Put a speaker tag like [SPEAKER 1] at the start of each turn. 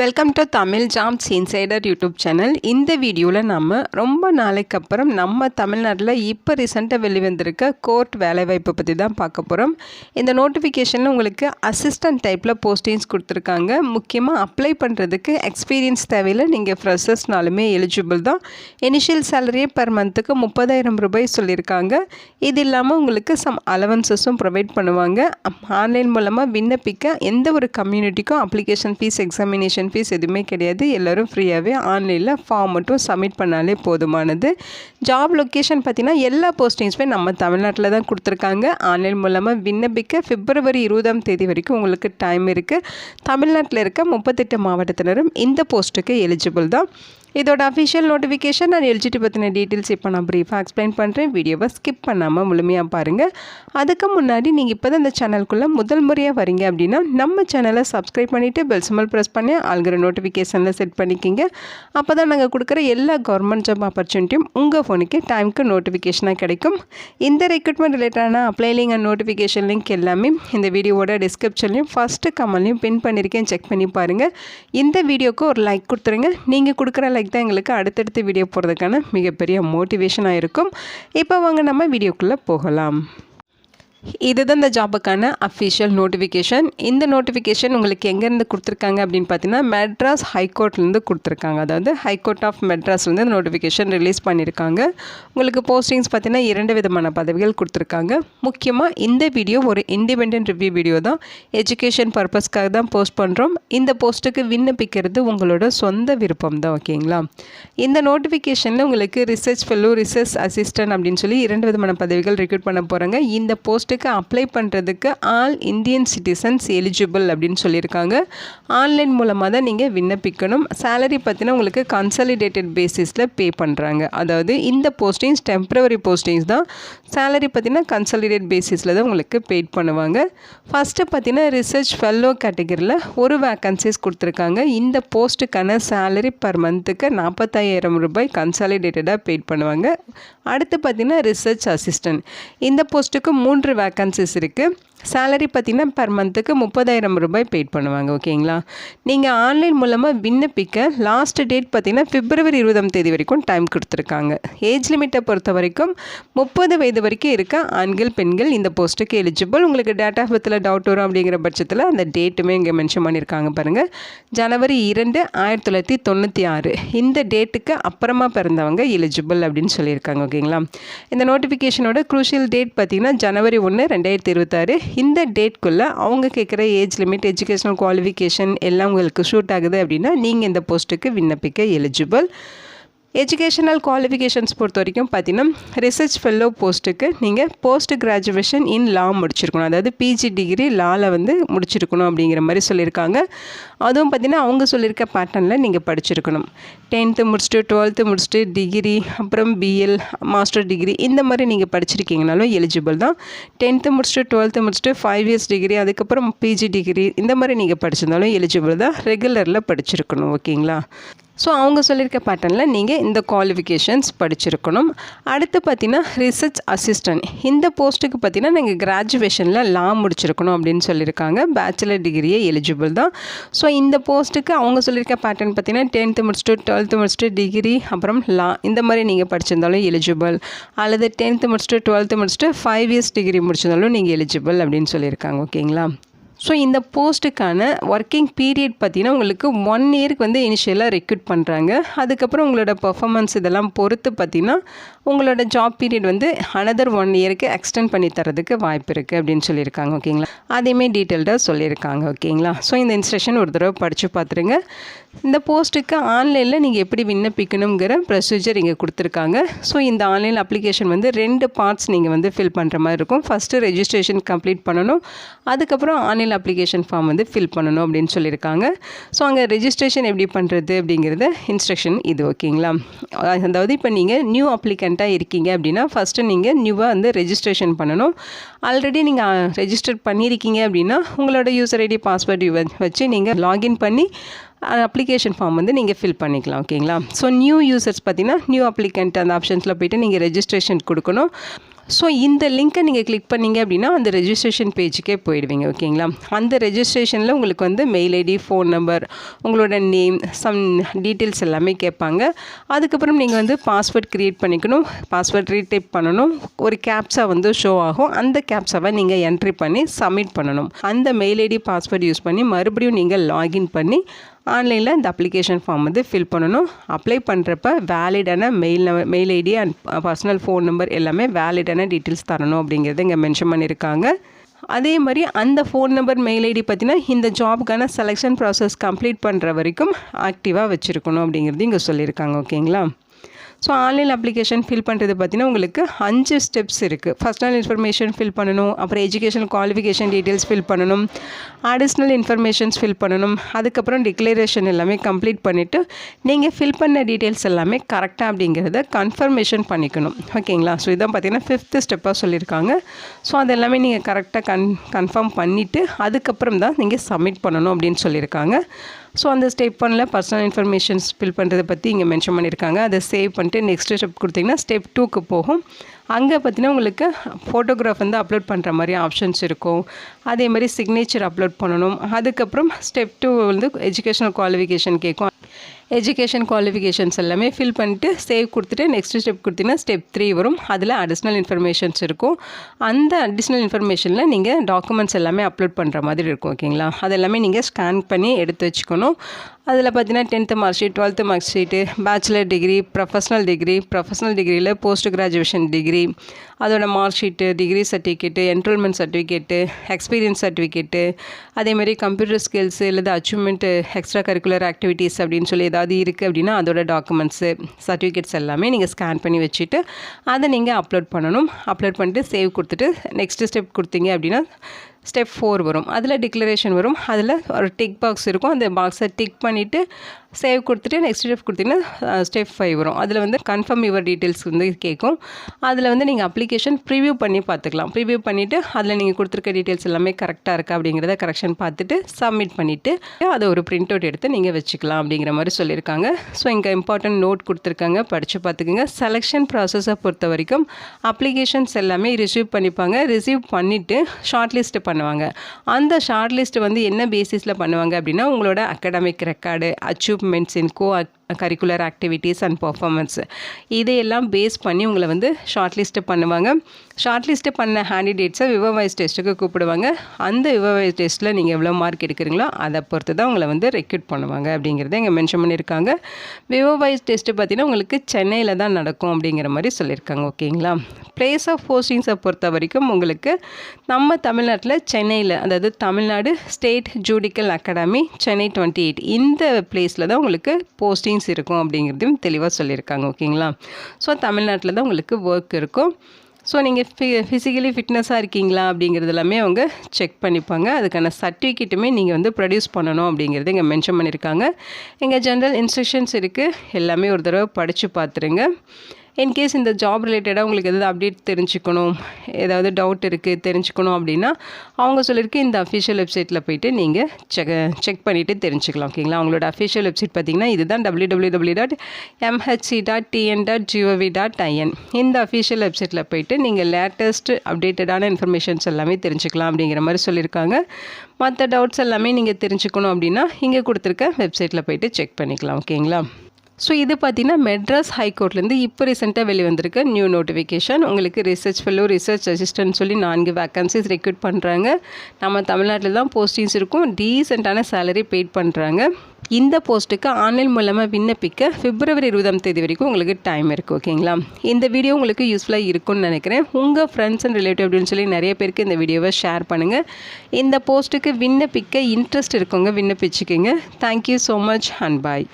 [SPEAKER 1] Welcome to Tamil jams insider YouTube channel இந்த வீடியோவில் நம்ம ரொம்ப நாளைக்கு அப்புறம் நம்ம தமிழ்நாட்டில் இப்போ ரீசெண்டாக வெளிவந்திருக்க கோர்ட் வேலைவாய்ப்பை பற்றி தான் பார்க்க போகிறோம் இந்த நோட்டிஃபிகேஷனில் உங்களுக்கு அசிஸ்டன்ட் டைப்பில் போஸ்டிங்ஸ் கொடுத்துருக்காங்க. முக்கியமாக அப்ளை பண்ணுறதுக்கு எக்ஸ்பீரியன்ஸ் தேவையில்லை. நீங்கள் ஃப்ரெஷர்ஸ்னாலுமே எலிஜிபிள் தான். இனிஷியல் சேலரியே பர் மந்த்துக்கு முப்பதாயிரம் ரூபாய் சொல்லியிருக்காங்க. இது இல்லாமல் உங்களுக்கு சம் அலவன்சஸும் ப்ரொவைட் பண்ணுவாங்க. ஆன்லைன் மூலமாக விண்ணப்பிக்க எந்த ஒரு கம்யூனிட்டிக்கும் அப்ளிகேஷன் ஃபீஸ் எக்ஸாமினேஷன் ஃபீஸ் எதுவுமே கிடையாது. எல்லோரும் ஃப்ரீயாகவே ஆன்லைனில் ஃபார்ம் மட்டும் சப்மிட் பண்ணாலே போதுமானது. ஜாப் லொக்கேஷன் பார்த்தீங்கன்னா எல்லா போஸ்டிங்ஸுமே நம்ம தமிழ்நாட்டில் தான் கொடுத்துருக்காங்க. ஆன்லைன் மூலமாக விண்ணப்பிக்க பிப்ரவரி இருபதாம் தேதி வரைக்கும் உங்களுக்கு டைம் இருக்குது தமிழ்நாட்டில் இருக்க முப்பத்தெட்டு மாவட்டத்தினரும் இந்த போஸ்ட்டுக்கு எலிஜிபிள் தான். இதோட அஃபிஷியல் நோட்டிஃபிகேஷன் நான் எல்ஜிடி பற்றின டீட்டெயில்ஸ் இப்போ நான் ப்ரீஃபாக எக்ஸ்பிளைன் பண்ணுறேன் வீடியோவை ஸ்கிப் பண்ணாமல் முழுமையாக பாருங்கள் அதுக்கு முன்னாடி நீங்கள் இப்போ தான் இந்த சேனலுக்குள்ளே முதல் முறையாக வரீங்க அப்படின்னா நம்ம சேனலை சப்ஸ்கிரைப் பண்ணிவிட்டு பெல் சிம்பல் ப்ரெஸ் பண்ணி ஆளுங்கிற நோட்டிஃபிகேஷனில் செட் பண்ணிக்கிங்க. அப்போ தான் நாங்கள் கொடுக்குற எல்லா கவர்மெண்ட் ஜாப் ஆப்பர்ச்சுனிட்டியும் உங்கள் ஃபோனுக்கு டைமுக்கு நோட்டிஃபிகேஷனாக கிடைக்கும். இந்த ரெக்ரூட்மெண்ட் ரிலேட்டடான apply link and notification link எல்லாமே இந்த வீடியோவோட டிஸ்கிரிப்ஷன்லையும் ஃபஸ்ட்டு கமெண்ட்லையும் பின் பண்ணியிருக்கேன் செக் பண்ணி பாருங்கள் இந்த வீடியோக்கு ஒரு லைக் கொடுத்துருங்க. நீங்கள் கொடுக்குற லைக் தான் எங்களுக்கு அடுத்தடுத்து வீடியோ போகிறதுக்கான மிகப்பெரிய மோட்டிவேஷனாக இருக்கும். இப்போ வாங்க நம்ம வீடியோக்குள்ளே போகலாம். இதுதான் இந்த ஜாபுக்கான அஃபிஷியல் நோட்டிஃபிகேஷன் இந்த நோட்டிஃபிகேஷன் உங்களுக்கு எங்கேருந்து கொடுத்துருக்காங்க அப்படின்னு பார்த்தீங்கன்னா மெட்ராஸ் ஹைகோர்ட்லேருந்து கொடுத்துருக்காங்க. அதாவது ஹைகோர்ட் ஆஃப் மெட்ராஸ்லேருந்து இந்த நோட்டிஃபிகேஷன் ரிலீஸ் பண்ணியிருக்காங்க. உங்களுக்கு போஸ்டிங்ஸ் பார்த்தீங்கன்னா இரண்டு விதமான பதவிகள் கொடுத்துருக்காங்க. முக்கியமாக இந்த வீடியோ ஒரு இண்டிபெண்ட் ரிவ்யூ வீடியோ தான். எஜுகேஷன் பர்பஸ்க்காக தான் போஸ்ட் பண்ணுறோம் இந்த போஸ்ட்டுக்கு விண்ணப்பிக்கிறது உங்களோட சொந்த விருப்பம் தான் ஓகேங்களா இந்த நோட்டிஃபிகேஷனில் உங்களுக்கு ரிசர்ச் ஃபெல்லோ ரிசர்ச் அசிஸ்டன்ட் அப்படின்னு சொல்லி இரண்டு விதமான பதவிகள் ரெக்ரூட் பண்ண போகிறாங்க இந்த போஸ்ட்டு போஸ்ட்டுக்கு அப்ளை பண்ணுறதுக்கு ஆல் இந்தியன் சிட்டிசன்ஸ் எலிஜிபிள் அப்படின்னு சொல்லியிருக்காங்க. ஆன்லைன் மூலமாக தான் நீங்கள் விண்ணப்பிக்கணும். சேலரி பார்த்தீங்கன்னா உங்களுக்கு கன்சாலிடேட்டட் பேசிஸில் பே பண்ணுறாங்க அதாவது இந்த போஸ்டிங்ஸ் டெம்ப்ரவரி போஸ்டிங்ஸ் தான் சேலரி பார்த்தீங்கன்னா கன்சாலிடேட் பேசிஸில் தான் உங்களுக்கு பெய்ட் பண்ணுவாங்க. ஃபஸ்ட்டு பார்த்தீங்கன்னா ரிசர்ச் ஃபெல்லோ கேட்டகரியில் ஒரு வேக்கன்சிஸ் கொடுத்துருக்காங்க. இந்த போஸ்ட்டுக்கான சேலரி பர் மந்த்துக்கு நாற்பத்தாயிரம் ரூபாய் கன்சாலிடேட்டடாக பெய்ட் பண்ணுவாங்க. அடுத்து பார்த்தீங்கன்னா ரிசர்ச் அசிஸ்டன்ட் இந்த போஸ்ட்டுக்கு மூன்று வேக்கன்சிஸ் இருக்குது சேலரி பார்த்திங்கன்னா பர் மந்த்துக்கு முப்பதாயிரம் ரூபாய் பெய்ட் பண்ணுவாங்க ஓகேங்களா நீங்கள் ஆன்லைன் மூலமாக விண்ணப்பிக்க லாஸ்ட் டேட் பார்த்திங்கன்னா பிப்ரவரி இருபதாம் தேதி வரைக்கும் டைம் கொடுத்துருக்காங்க. ஏஜ் லிமிட்டை பொறுத்த வரைக்கும் முப்பது வயது வரைக்கும் இருக்க ஆண்கள் பெண்கள் இந்த போஸ்ட்டுக்கு எலிஜிபிள் உங்களுக்கு டேட் ஆஃப் பர்த்தில் டவுட் வரும் அப்படிங்கிற பட்சத்தில் அந்த டேட்டுமே இங்கே மென்ஷன் பண்ணியிருக்காங்க பாருங்கள் ஜனவரி இரண்டு ஆயிரத்தி தொள்ளாயிரத்தி தொண்ணூற்றி ஆறு. இந்த டேட்டுக்கு அப்புறமா பிறந்தவங்க எலிஜிபிள் அப்படின்னு சொல்லியிருக்காங்க ஓகேங்களா இந்த நோட்டிஃபிகேஷனோட குரூஷியல் டேட் பார்த்திங்கன்னா ஜனவரி ஒன்று ரெண்டாயிரத்தி இருபத்தாறு. இந்த டேட்குள்ளே அவங்க கேட்குற ஏஜ் லிமிட் எஜுகேஷனல் குவாலிஃபிகேஷன் எல்லாம் உங்களுக்கு ஷூட் ஆகுது அப்படின்னா நீங்கள் இந்த போஸ்ட்டுக்கு விண்ணப்பிக்க எலிஜிபிள் எஜுகேஷனல் குவாலிஃபிகேஷன்ஸ் பொறுத்த வரைக்கும் பார்த்தீங்கன்னா ரிசர்ச் ஃபெல்லோ போஸ்ட்டுக்கு நீங்கள் போஸ்ட் கிராஜுவேஷன் இன் லா முடிச்சிருக்கணும். அதாவது பிஜி டிகிரி லாவில் வந்து முடிச்சிருக்கணும் அப்படிங்கிற மாதிரி சொல்லியிருக்காங்க. அதுவும் பார்த்திங்கன்னா அவங்க சொல்லியிருக்க பேட்டர்னில் நீங்கள் படிச்சிருக்கணும். டென்த்து முடிச்சுட்டு டுவெல்த்து முடிச்சுட்டு டிகிரி அப்புறம் பிஎல் மாஸ்டர் டிகிரி இந்த மாதிரி நீங்கள் படிச்சிருக்கீங்கனாலும் எலிஜிபிள் தான். டென்த்து முடிச்சுட்டு டுவெல்த்து முடிச்சுட்டு ஃபைவ் இயர்ஸ் டிகிரி அதுக்கப்புறம் பிஜி டிகிரி இந்த மாதிரி நீங்கள் படிச்சிருந்தாலும் எலிஜிபிள் தான். ரெகுலரில் படிச்சிருக்கணும் ஓகேங்களா ஸோ அவங்க சொல்லியிருக்க பேட்டர்னில் நீங்கள் இந்த குவாலிஃபிகேஷன்ஸ் படிச்சிருக்கணும். அடுத்து பார்த்தீங்கன்னா ரிசர்ச் அசிஸ்டன்ட் இந்த போஸ்ட்டுக்கு பார்த்தீங்கன்னா நீங்கள் கிராஜுவேஷனில் லா முடிச்சிருக்கணும் அப்படின்னு சொல்லியிருக்காங்க பேச்சுலர் டிகிரியே எலிஜிபிள் தான். ஸோ இந்த போஸ்ட்டுக்கு அவங்க சொல்லியிருக்க பேட்டர்ன் பார்த்தீங்கன்னா டென்த்து முடிச்சுட்டு டுவெல்த்து முடிச்சுட்டு டிகிரி அப்புறம் லா இந்த மாதிரி நீங்கள் படிச்சிருந்தாலும் எலிஜிபிள் அல்லது டென்த்து முடிச்சுட்டு டுவெல்த்து முடிச்சுட்டு ஃபைவ் இயர்ஸ் டிகிரி முடிச்சிருந்தாலும் நீங்கள் எலிஜிபிள் அப்படின்னு சொல்லியிருக்காங்க ஓகேங்களா ஸோ இந்த போஸ்ட்டுக்கான ஒர்க்கிங் பீரியட் பார்த்தீங்கன்னா உங்களுக்கு ஒன் இயருக்கு வந்து இனிஷியலாக ரெக்ரூட் பண்ணுறாங்க அதுக்கப்புறம் உங்களோட பர்ஃபாமன்ஸ் இதெல்லாம் பொறுத்து பார்த்தீங்கன்னா உங்களோட ஜாப் பீரியட் வந்து அனதர் ஒன் இயருக்கு எக்ஸ்டெண்ட் பண்ணி தரதுக்கு வாய்ப்பு இருக்குது அப்படின்னு சொல்லியிருக்காங்க ஓகேங்களா? அதையுமே டீட்டெயில்டாக சொல்லியிருக்காங்க ஓகேங்களா? ஸோ இந்த இன்ஸ்ட்ரக்ஷன் ஒரு தடவை படித்து பார்த்துருங்க இந்த போஸ்ட்டுக்கு ஆன்லைனில் நீங்கள் எப்படி விண்ணப்பிக்கணுங்கிற ப்ரொசீஜர் இங்கே கொடுத்துருக்காங்க. ஸோ இந்த ஆன்லைன் அப்ளிகேஷன் வந்து ரெண்டு பார்ட்ஸ் நீங்கள் வந்து ஃபில் பண்ணுற மாதிரி இருக்கும். ஃபஸ்ட்டு ரெஜிஸ்ட்ரேஷன் கம்ப்ளீட் பண்ணணும். அதுக்கப்புறம் ஆன்லைன் அப்ளிகேஷன் ஃபார்ம் வந்து ஃபில் பண்ணணும் அப்படின்னு சொல்லியிருக்காங்க. ஸோ அங்கே ரெஜிஸ்ட்ரேஷன் எப்படி பண்ணுறது அப்படிங்கிறத இன்ஸ்ட்ரக்ஷன் இது ஓகேங்களா? அதாவது இப்போ நீங்கள் நியூ அப்ளிகண்ட்டாக இருக்கீங்க அப்படின்னா ஃபஸ்ட்டு நீங்கள் நியூவாக வந்து ரெஜிஸ்ட்ரேஷன் பண்ணணும். ஆல்ரெடி நீங்கள் ரெஜிஸ்டர் பண்ணியிருக்கீங்க அப்படின்னா உங்களோட யூசர் ஐடி பாஸ்வேர்டு வச்சு நீங்கள் லாகின் பண்ணி அப்ளிகேஷன் ஃபார்ம் வந்து நீங்கள் ஃபில் பண்ணிக்கலாம் ஓகேங்களா? ஸோ நியூ யூசர்ஸ் பார்த்தீங்கன்னா நியூ அப்ளிகண்ட் அந்த ஆப்ஷன்ஸில் போய்ட்டு நீங்கள் ரெஜிஸ்ட்ரேஷன் கொடுக்கணும். ஸோ இந்த லிங்க்கை நீங்கள் கிளிக் பண்ணீங்க அப்படின்னா அந்த ரெஜிஸ்ட்ரேஷன் பேஜுக்கே போயிடுவீங்க ஓகேங்களா அந்த ரெஜிஸ்ட்ரேஷனில் உங்களுக்கு வந்து மெயில் ஐடி ஃபோன் நம்பர் உங்களோட நேம் சம் டீட்டெயில்ஸ் எல்லாமே கேட்பாங்க. அதுக்கப்புறம் நீங்கள் வந்து பாஸ்வேர்ட் க்ரியேட் பண்ணிக்கணும். பாஸ்வேர்ட் ரீடைப் பண்ணணும். ஒரு கேப்ஸா வந்து ஷோ ஆகும். அந்த கேப்ஸாவை நீங்கள் என்ட்ரி பண்ணி சப்மிட் பண்ணணும். அந்த மெயில் ஐடி பாஸ்வேர்ட் யூஸ் பண்ணி மறுபடியும் நீங்கள் லாகின் பண்ணி ஆன்லைனில் இந்த அப்ளிகேஷன் ஃபார்ம் வந்து ஃபில் பண்ணணும். அப்ளை பண்ணுறப்ப வேலிடான mail mail ID and personal phone number எல்லாமே வேலிடான டீட்டெயில்ஸ் தரணும் அப்படிங்கிறது இங்கே மென்ஷன் பண்ணியிருக்காங்க அதே மாதிரி அந்த ஃபோன் நம்பர் மெயில் ஐடி பார்த்தீங்கன்னா இந்த ஜாப்க்கான செலெக்ஷன் ப்ராசஸ் கம்ப்ளீட் பண்ணுற வரைக்கும் ஆக்டிவாக வச்சுருக்கணும் அப்படிங்கிறது இங்கே சொல்லியிருக்காங்க ஓகேங்களா ஸோ ஆன்லைன் அப்ளிகேஷன் ஃபில் பண்ணுறது பார்த்தீங்கன்னா உங்களுக்கு அஞ்சு ஸ்டெப்ஸ் இருக்குது ஃபஸ்ட் நாள் இன்ஃபர்மேஷன் ஃபில் பண்ணணும். அப்புறம் எஜுகேஷன் குவாலிஃபிகேஷன் டீட்டெயில்ஸ் ஃபில் பண்ணணும். அடிஷ்னல் இன்ஃபர்மேஷன்ஸ் ஃபில் பண்ணணும். அதுக்கப்புறம் டிக்ளரேஷன் எல்லாமே கம்ப்ளீட் பண்ணிவிட்டு நீங்கள் ஃபில் பண்ண டீட்டெயில்ஸ் எல்லாமே கரெக்டாக அப்படிங்கிறத கன்ஃபர்மேஷன் பண்ணிக்கணும். ஓகேங்களா ஸோ இதான் பார்த்தீங்கன்னா ஃபிஃப்த்து ஸ்டெப்பாக சொல்லியிருக்காங்க ஸோ அது எல்லாமே நீங்கள் கரெக்டாக கன் கன்ஃபார்ம் பண்ணிவிட்டு அதுக்கப்புறம் தான் நீங்கள் சப்மிட் பண்ணணும் அப்படின்னு சொல்லியிருக்காங்க ஸோ அந்த ஸ்டெப் ஒனில் பர்சனல் இன்ஃபர்மேஷன்ஸ் ஃபில் பண்ணுறதை பற்றி இங்கே மென்ஷன் பண்ணியிருக்காங்க அதை சேவ் பண்ணிட்டு நெக்ஸ்ட் ஸ்டெப் கொடுத்தீங்கன்னா ஸ்டெப் டூக்கு போகும். அங்கே பார்த்தீங்கன்னா உங்களுக்கு ஃபோட்டோகிராஃப் வந்து அப்லோட் பண்ணுற மாதிரி ஆப்ஷன்ஸ் இருக்கும். அதே மாதிரி சிக்னேச்சர் அப்லோட் பண்ணணும். அதுக்கப்புறம் ஸ்டெப் டூ வந்து எஜுகேஷனல் குவாலிஃபிகேஷன் கேட்கும் எஜுகேஷன் குவாலிஃபிகேஷன்ஸ் எல்லாமே ஃபில் பண்ணிட்டு சேவ் கொடுத்துட்டு நெக்ஸ்ட் ஸ்டெப் கொடுத்தீங்கன்னா ஸ்டெப் த்ரீ வரும். அதில் அடிஷ்னல் இன்ஃபர்மேஷன்ஸ் இருக்கும். அந்த அடிஷ்னல் இன்ஃபர்மேஷனில் நீங்கள் டாக்குமெண்ட்ஸ் எல்லாமே அப்லோட் பண்ணுற மாதிரி இருக்கும் ஓகேங்களா அது எல்லாமே நீங்கள் ஸ்கேன் பண்ணி எடுத்து வச்சுக்கணும். அதில் பார்த்தீங்கன்னா tenth mark sheet twelfth mark sheet bachelor degree professional degree professional டிகிரியில் போஸ்ட் கிராஜுவேஷன் டிகிரி அதோட mark sheet degree certificate enrolment certificate experience certificate அதேமாதிரி கம்ப்யூட்டர் ஸ்கில்ஸு இல்லை அச்சீவ்மெண்ட் எக்ஸ்ட்ரா கரிக்குலர் ஆக்டிவிட்டீஸ் அப்படின்னு சொல்லி ஏதாவது இருக்குது அப்படின்னா அதோட டாக்குமெண்ட்ஸு சர்டிஃபிகேட்ஸ் எல்லாமே நீங்கள் ஸ்கேன் பண்ணி வச்சுட்டு அதை நீங்கள் அப்லோட் பண்ணணும். அப்லோட் பண்ணிட்டு சேவ் கொடுத்துட்டு நெக்ஸ்ட் ஸ்டெப் கொடுத்தீங்க அப்படின்னா ஸ்டெப் ஃபோர் வரும். அதில் டிக்ளரேஷன் வரும். அதில் ஒரு டிக் பாக்ஸ் இருக்கும். அந்த பாக்ஸை டிக் பண்ணிவிட்டு சேவ் கொடுத்துட்டு நெக்ஸ்ட் ஸ்டெப் கொடுத்தீங்கன்னா ஸ்டெப் ஃபைவ் வரும். அதில் வந்து கன்ஃபார்ம் யுவர் டீட்டெயில்ஸ் வந்து கேட்கும். அதில் வந்து நீங்கள் அப்ளிகேஷன் ப்ரிவியூ பண்ணி பார்த்துக்கலாம். ப்ரிவியூ பண்ணிவிட்டு அதில் நீங்கள் கொடுத்துருக்க டீட்டெயில்ஸ் எல்லாமே கரெக்டாக இருக்கா அப்படிங்கிறத கரெக்ஷன் பார்த்துட்டு சப்மிட் பண்ணிவிட்டு அதை ஒரு பிரிண்ட் அவுட் எடுத்து நீங்கள் வச்சுக்கலாம் அப்படிங்கிற மாதிரி சொல்லியிருக்காங்க. ஸோ இங்கே இம்பார்ட்டன்ட் நோட் கொடுத்துருக்காங்க. படித்து பார்த்துக்குங்க. செலெக்ஷன் ப்ராசஸை பொறுத்த வரைக்கும் அப்ளிகேஷன்ஸ் எல்லாமே ரிசீவ் பண்ணிப்பாங்க. ரிசீவ் பண்ணிவிட்டு ஷார்ட் லிஸ்ட் பண்ணுவாங்க. அந்த ஷார்ட் லிஸ்ட் வந்து என்ன பேசிஸில் பண்ணுவாங்க அப்படின்னா உங்களோட academic record achievements in co curricular activities and performance இதையெல்லாம் பேஸ் பண்ணி உங்களை வந்து ஷார்ட் லிஸ்ட்டு பண்ணுவாங்க ஷார்ட் லிஸ்ட்டு பண்ண ஹேண்டிடேட்ஸை விவவாய்ஸ் டெஸ்ட்டுக்கு கூப்பிடுவாங்க. அந்த விவவாய்ஸ் டெஸ்ட்டில் நீங்கள் எவ்வளோ மார்க் எடுக்கிறீங்களோ அதை பொறுத்து தான் உங்களை வந்து ரெக்ரூட் பண்ணுவாங்க அப்படிங்கிறத இங்கே மென்ஷன் பண்ணியிருக்காங்க. விவவாய்ஸ் டெஸ்ட்டு பார்த்தீங்கன்னா உங்களுக்கு சென்னையில் தான் நடக்கும் அப்படிங்கிற மாதிரி சொல்லியிருக்காங்க ஓகேங்களா? பிளேஸ் ஆஃப் போஸ்டிங்ஸை பொறுத்த வரைக்கும் உங்களுக்கு நம்ம தமிழ்நாட்டில் சென்னையில் அதாவது Tamil Nadu state judicial academy Chennai twenty eight இந்த பிளேஸில் தான் உங்களுக்கு போஸ்டிங் போஸ்டிங்ஸ் இருக்கும் அப்படிங்கிறதையும் தெளிவாக சொல்லியிருக்காங்க ஓகேங்களா? ஸோ தமிழ்நாட்டில் தான் உங்களுக்கு ஒர்க் இருக்கும். ஸோ நீங்கள் ஃபி ஃபிசிக்கலி ஃபிட்னஸாக இருக்கீங்களா அப்படிங்கிறது எல்லாமே அவங்க செக் பண்ணிப்பாங்க. அதுக்கான சர்டிஃபிகேட்டுமே நீங்கள் வந்து ப்ரொடியூஸ் பண்ணணும் அப்படிங்கிறது இங்கே மென்ஷன் பண்ணியிருக்காங்க. எங்கள் ஜென்ரல் இன்ஸ்ட்ரக்ஷன்ஸ் இருக்குது எல்லாமே ஒரு தடவை படித்து பார்த்துருங்க. இன்கேஸ் இந்த ஜாப் ரிலேட்டடாக உங்களுக்கு எதாவது அப்டேட் தெரிஞ்சுக்கணும் ஏதாவது டவுட் இருக்குது தெரிஞ்சுக்கணும் அப்படின்னா அவங்க சொல்லியிருக்க இந்த அஃபிஷியல் வெப்சைட்டில் போயிட்டு நீங்கள் செக் செக் பண்ணிவிட்டு தெரிஞ்சுக்கலாம் ஓகேங்களா அவங்களோட அஃபிஷியல் வெப்சைட் பார்த்தீங்கன்னா இதுதான் W W W dot M H C dot T N dot G O V dot I N இந்த அஃபிஷியல் வெப்சைட்டில் போயிட்டு நீங்கள் லேட்டஸ்ட் அப்டேட்டடான இன்ஃபர்மேஷன்ஸ் எல்லாமே தெரிஞ்சுக்கலாம் அப்படிங்கிற மாதிரி சொல்லியிருக்காங்க. மற்ற டவுட்ஸ் எல்லாமே நீங்கள் தெரிஞ்சுக்கணும் அப்படின்னா இங்கே கொடுத்துருக்க வெப்சைட்டில் போயிட்டு செக் பண்ணிக்கலாம் ஓகேங்களா ஸோ இது பார்த்தீங்கன்னா மெட்ராஸ் ஹைகோர்ட்லேருந்து இப்போ ரீசெண்டாக வெளிவந்திருக்க நியூ நோட்டிஃபிகேஷன் உங்களுக்கு ரிசர்ச் ஃபெல்லோ ரிசர்ச் அசிஸ்டன்ட் சொல்லி நான்கு வேக்கன்சிஸ் ரெக்ரூட் பண்ணுறாங்க நம்ம தமிழ்நாட்டில் தான் போஸ்டிங்ஸ் இருக்கும். டீசெண்டான சேலரி பெய்ட் பண்ணுறாங்க இந்த போஸ்ட்டுக்கு ஆன்லைன் மூலமாக விண்ணப்பிக்க பிப்ரவரி இருபதாம் தேதி வரைக்கும் உங்களுக்கு டைம் இருக்குது ஓகேங்களா இந்த வீடியோ உங்களுக்கு யூஸ்ஃபுல்லாக இருக்கும்னு நினைக்கிறேன். உங்கள் ஃப்ரெண்ட்ஸ் அண்ட் ரிலேட்டிவ் அப்படின்னு சொல்லி நிறைய பேருக்கு இந்த வீடியோவை ஷேர் பண்ணுங்கள் இந்த போஸ்ட்டுக்கு விண்ணப்பிக்க இன்ட்ரெஸ்ட் இருக்கவங்க விண்ணப்பிச்சுக்கோங்க. Thank you so much and bye